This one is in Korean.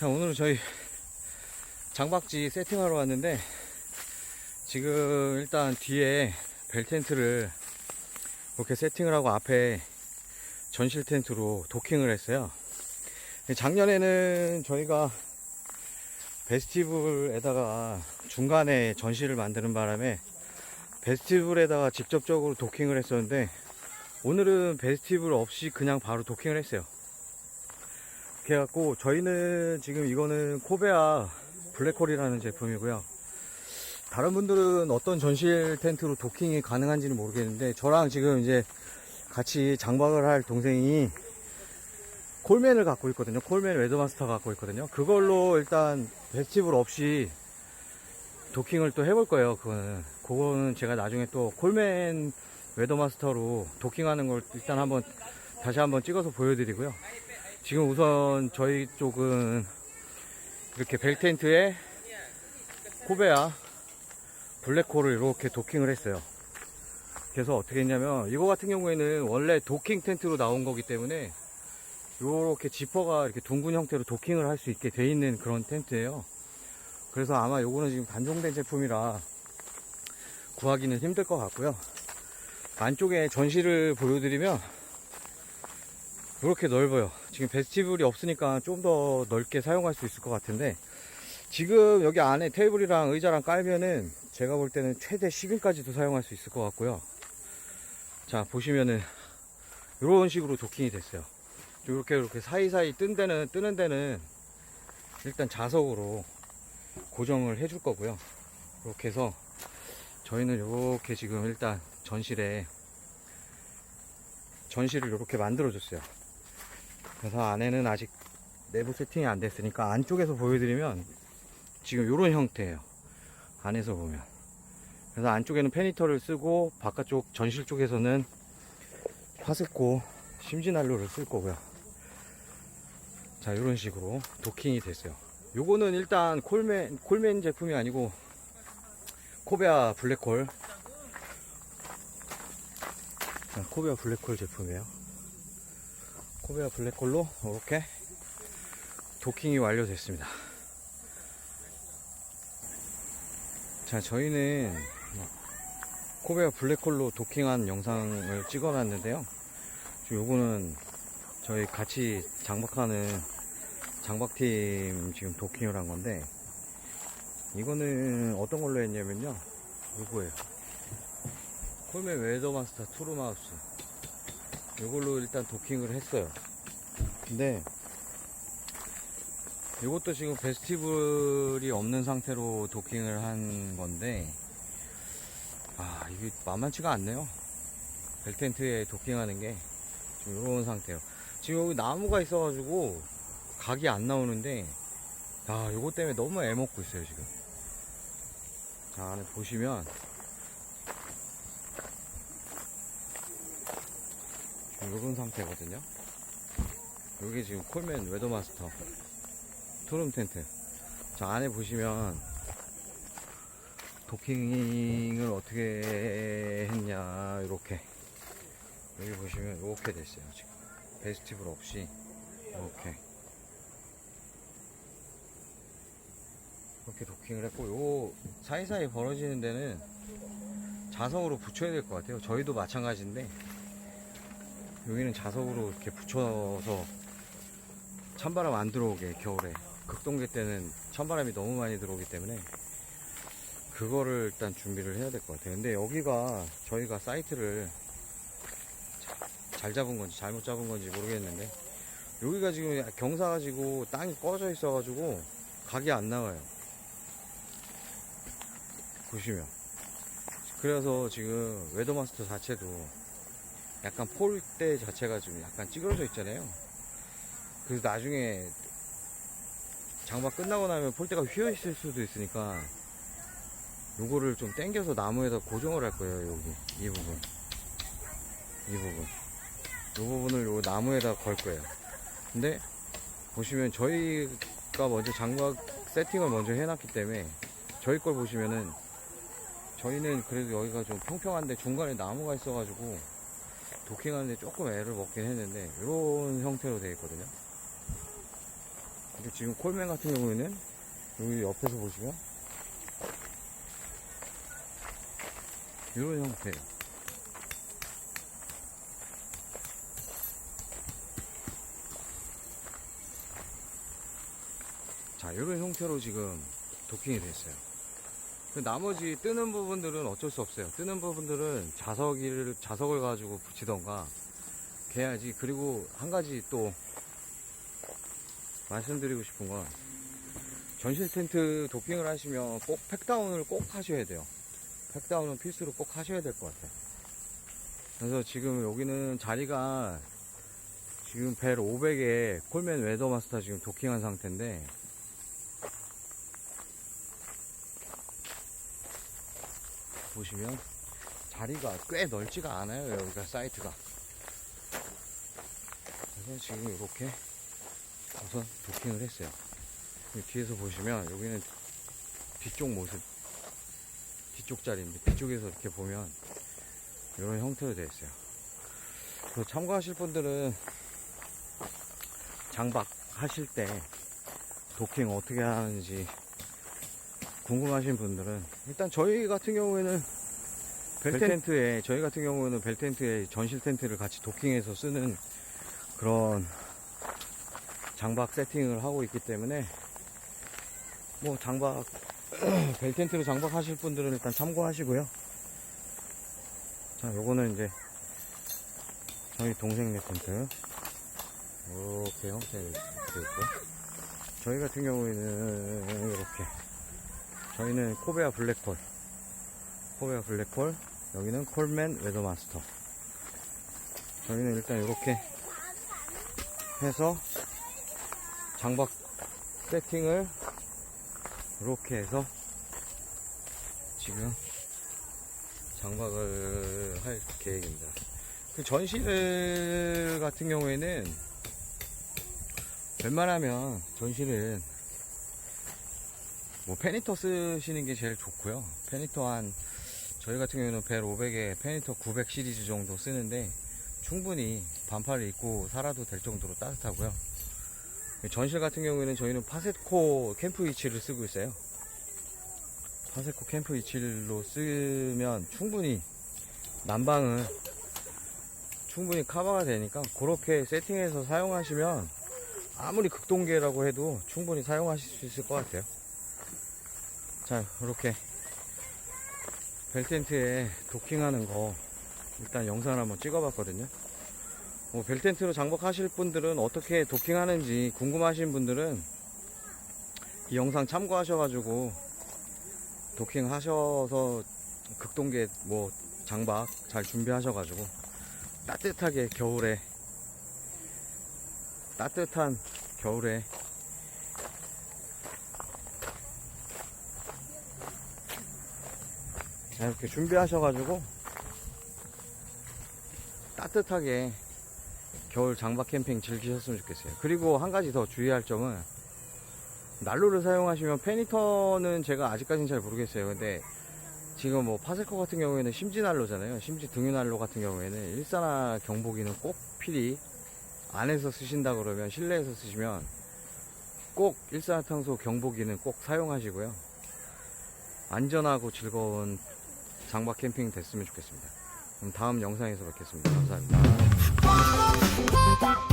자, 오늘은 저희 장박지 세팅하러 왔는데, 지금 일단 뒤에 벨 텐트를 이렇게 세팅을 하고 앞에 전실 텐트로 도킹을 했어요. 작년에는 저희가 베스티블에다가 중간에 전실을 만드는 바람에 베스티블에다가 직접적으로 도킹을 했었는데 오늘은 베스티블 없이 그냥 바로 도킹을 했어요. 그래갖고 저희는 지금 이거는 코베아 블랙홀이라는 제품이고요. 다른 분들은 어떤 전실 텐트로 도킹이 가능한지는 모르겠는데 저랑 지금 이제 같이 장박을 할 동생이 콜맨을 갖고 있거든요. 콜맨 웨더마스터 갖고 있거든요. 그걸로 일단 베스티블 없이 도킹을 또 해볼 거예요. 그거는 그거는 제가 나중에 또 콜맨 웨더마스터로 도킹하는 걸 일단 한번 다시 한번 찍어서 보여드리고요. 지금 우선 저희 쪽은 이렇게 벨 텐트에 코베아 블랙홀을 이렇게 도킹을 했어요. 그래서 어떻게 했냐면 이거 같은 경우에는 원래 도킹 텐트로 나온 거기 때문에 이렇게 지퍼가 이렇게 둥근 형태로 도킹을 할 수 있게 돼 있는 그런 텐트예요. 그래서 아마 요거는 지금 단종된 제품이라 구하기는 힘들 것 같고요. 안쪽에 전시를 보여드리면 이렇게 넓어요. 지금 베스티블이 없으니까 좀 더 넓게 사용할 수 있을 것 같은데 지금 여기 안에 테이블이랑 의자랑 깔면은 제가 볼 때는 최대 10인까지도 사용할 수 있을 것 같고요. 자 보시면은 이런 식으로 도킹이 됐어요. 이렇게 이렇게 사이사이 뜬 데는 뜨는 데는 일단 자석으로 고정을 해줄 거고요. 이렇게 해서 저희는 이렇게 지금 일단 전실에 전실을 이렇게 만들어 줬어요. 그래서 안에는 아직 내부 세팅이 안 됐으니까 안쪽에서 보여드리면 지금 이런 형태예요. 안에서 보면. 그래서 안쪽에는 페니터를 쓰고 바깥쪽 전실 쪽에서는 파스코 심지난로를 쓸 거고요. 자, 이런 식으로 도킹이 됐어요. 요거는 일단 콜맨, 콜맨 제품이 아니고 코베아 블랙홀. 자, 코베아 블랙홀 제품이에요. 코베아 블랙홀로 이렇게 도킹이 완료됐습니다. 자, 저희는 코베아 블랙홀로 도킹한 영상을 찍어 놨는데요. 지금 요거는 저희 같이 장박하는 장박팀 지금 도킹을 한 건데, 이거는 어떤 걸로 했냐면요. 요거예요. 콜맨 웨더마스터 투루마우스. 요걸로 일단 도킹을 했어요. 근데, 이것도 지금 베스티블이 없는 상태로 도킹을 한 건데, 아, 이게 만만치가 않네요. 벨텐트에 도킹하는 게 지금 이런 상태예요. 지금 여기 나무가 있어가지고 각이 안 나오는데, 아, 요거 때문에 너무 애먹고 있어요, 지금. 자, 안에 보시면, 이런 상태거든요. 여기 지금 콜맨 웨더마스터. 투룸 텐트. 자, 안에 보시면, 도킹을 어떻게 했냐, 이렇게. 여기 보시면, 이렇게 됐어요, 지금. 베스티블 없이, 이렇게. 이렇게 도킹을 했고, 요 사이사이 벌어지는 데는 자석으로 붙여야 될 것 같아요. 저희도 마찬가지인데, 여기는 자석으로 이렇게 붙여서 찬바람 안 들어오게, 겨울에. 극동계 때는 찬바람이 너무 많이 들어오기 때문에 그거를 일단 준비를 해야 될 것 같아요. 근데 여기가 저희가 사이트를 자- 잘 잡은 건지 잘못 잡은 건지 모르겠는데 여기가 지금 경사 가지고 땅이 꺼져 있어 가지고 각이 안 나와요. 보시면 그래서 지금 웨더마스터 자체도 약간 폴대 자체가 좀 약간 찌그러져 있잖아요. 그래서 나중에 장박 끝나고 나면 폴대가 휘어 있을 수도 있으니까 요거를 좀 당겨서 나무에다 고정을 할 거예요 여기. 이 부분. 이 부분. 요 부분을 요 나무에다 걸 거예요. 근데 보시면 저희가 먼저 장박 세팅을 먼저 해놨기 때문에 저희 걸 보시면은 저희는 그래도 여기가 좀 평평한데 중간에 나무가 있어가지고 도킹하는데 조금 애를 먹긴 했는데 이런 형태로 되어 있거든요 근데 지금 콜맨 같은 경우에는 여기 옆에서 보시면 이런 형태예요. 자, 이런 형태로 지금 도킹이 됐어요. 그 나머지 뜨는 부분들은 어쩔 수 없어요. 뜨는 부분들은 자석을, 자석을 가지고 붙이던가 해야지. 그리고 한 가지 또 말씀드리고 싶은 건 전실 텐트 도킹을 하시면 꼭 팩다운을 꼭 하셔야 돼요. 팩다운은 필수로 꼭 하셔야 될 것 같아요. 그래서 지금 여기는 자리가 지금 벨 500에 콜맨 웨더마스터 지금 도킹한 상태인데 보시면 자리가 꽤 넓지가 않아요 여기가 사이트가. 그래서 지금 이렇게 우선 도킹을 했어요. 뒤에서 보시면 여기는 뒤쪽 모습 뒤쪽 자리인데 뒤쪽에서 이렇게 보면 이런 형태로 되어 있어요. 그래서 참고하실 분들은 장박 하실 때 도킹 어떻게 하는지 궁금하신 분들은 일단 저희 같은 경우에는 벨텐트 에 저희 같은 경우에는 벨텐트에 전실 텐트를 같이 도킹해서 쓰는 그런 장박 세팅을 하고 있기 때문에 뭐 장박 벨텐트로 장박 하실 분들은 일단 참고하시고요. 자, 요거는 이제 저희 동생네 텐트 이렇게 형태로 되어 있고 저희 같은 경우에는 이렇게 저희는 코베아 블랙홀. 코베아 블랙홀. 여기는 콜맨 웨더마스터. 저희는 일단 이렇게 해서 장박 세팅을 이렇게 해서 지금 장박을 할 계획입니다. 그 전실 같은 경우에는 웬만하면 전실은 뭐 페니터 쓰시는 게 제일 좋고요. 페니터 한 저희 같은 경우에는 벨 500에 페니터 900 시리즈 정도 쓰는데 충분히 반팔을 입고 살아도 될 정도로 따뜻하고요. 전실 같은 경우에는 저희는 파세코 캠프 위치를 쓰고 있어요. 파세코 캠프 위치로 쓰면 충분히 난방은 충분히 커버가 되니까 그렇게 세팅해서 사용하시면 아무리 극동계라고 해도 충분히 사용하실 수 있을 것 같아요. 자, 이렇게 벨텐트에 도킹하는 거 일단 영상을 한번 찍어봤거든요. 뭐 벨텐트로 장박하실 분들은 어떻게 도킹하는지 궁금하신 분들은 이 영상 참고하셔가지고 도킹 하셔서 극동계 뭐 장박 잘 준비하셔가지고 따뜻하게 겨울에 따뜻한 겨울에 이렇게 준비하셔가지고 따뜻하게 겨울 장박 캠핑 즐기셨으면 좋겠어요. 그리고 한 가지 더 주의할 점은 난로를 사용하시면 페니터는 제가 아직까지는 잘 모르겠어요. 근데 지금 뭐 파세코 같은 경우에는 심지 난로잖아요. 심지 등유 난로 같은 경우에는 일산화 경보기는 꼭 필히 안에서 쓰신다 그러면 실내에서 쓰시면 꼭 일산화탄소 경보기는 꼭 사용하시고요. 안전하고 즐거운 장박 캠핑 됐으면 좋겠습니다. 그럼 다음 영상에서 뵙겠습니다. 감사합니다.